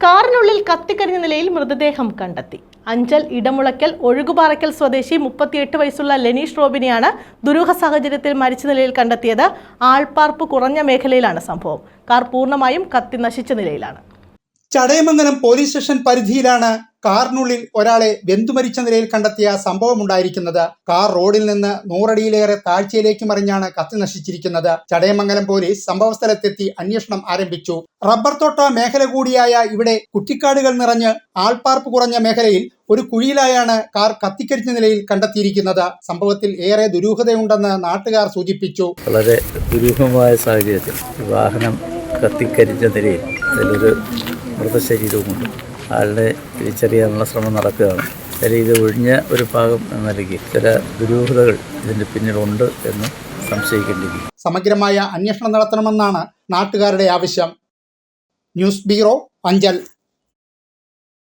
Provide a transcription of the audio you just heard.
കാറിനുള്ളിൽ കത്തിക്കരിഞ്ഞ നിലയിൽ മൃതദേഹം കണ്ടെത്തി. അഞ്ചൽ ഇടമുളയ്ക്കൽ ഒഴുകുപാറയ്ക്കൽ സ്വദേശി മുപ്പത്തിയെട്ട് വയസ്സുള്ള ലെനീഷ് റോബിനെയാണ് ദുരൂഹ സാഹചര്യത്തിൽ മരിച്ച നിലയിൽ കണ്ടെത്തിയത്. ആൾപ്പാർപ്പ് കുറഞ്ഞ മേഖലയിലാണ് സംഭവം. കാർ പൂർണമായും കത്തി നശിച്ച നിലയിലാണ്. ചടയമംഗലം പോലീസ് സ്റ്റേഷൻ പരിധിയിലാണ് കാറിനുള്ളിൽ ഒരാളെ വെന്തുമരിച്ച നിലയിൽ കണ്ടെത്തിയ സംഭവമുണ്ടായിരിക്കുന്നത് കാർ റോഡിൽ നിന്ന് നൂറടിയിലേറെ താഴ്ചയിലേക്ക് മറിഞ്ഞാണ് കത്തി നശിച്ചിരിക്കുന്നത്. ചടയമംഗലം പോലീസ് സംഭവസ്ഥലത്തെത്തി അന്വേഷണം ആരംഭിച്ചു. റബ്ബർ തോട്ട മേഖല കൂടിയായ ഇവിടെ കുറ്റിക്കാടുകൾ നിറഞ്ഞ് ആൾപ്പാർപ്പ് കുറഞ്ഞ മേഖലയിൽ ഒരു കുഴിയിലായാണ് കാർ കത്തിക്കരിച്ച നിലയിൽ കണ്ടെത്തിയിരിക്കുന്നത്. സംഭവത്തിൽ ഏറെ ദുരൂഹതയുണ്ടെന്ന് നാട്ടുകാർ സൂചിപ്പിച്ചു. വളരെ ദുരൂഹമായ സാഹചര്യത്തിൽ വാഹനം കത്തിക്കരിച്ച നിലയിൽ മൃതശരീരവുമുണ്ട് ആളുടെ തിരിച്ചറിയാനുള്ള ശ്രമം നടക്കുകയാണ്. ചില ഇത് ഒഴിഞ്ഞ ഒരു ഭാഗം എന്ന നിലയ്ക്ക് ചില ദുരൂഹതകൾ ഇതിന്റെ പിന്നിലുണ്ട് എന്ന് സംശയിക്കേണ്ടിയിരിക്കുന്നു. സമഗ്രമായ അന്വേഷണം നടത്തണമെന്നാണ് നാട്ടുകാരുടെ ആവശ്യം. News bureau Anchal.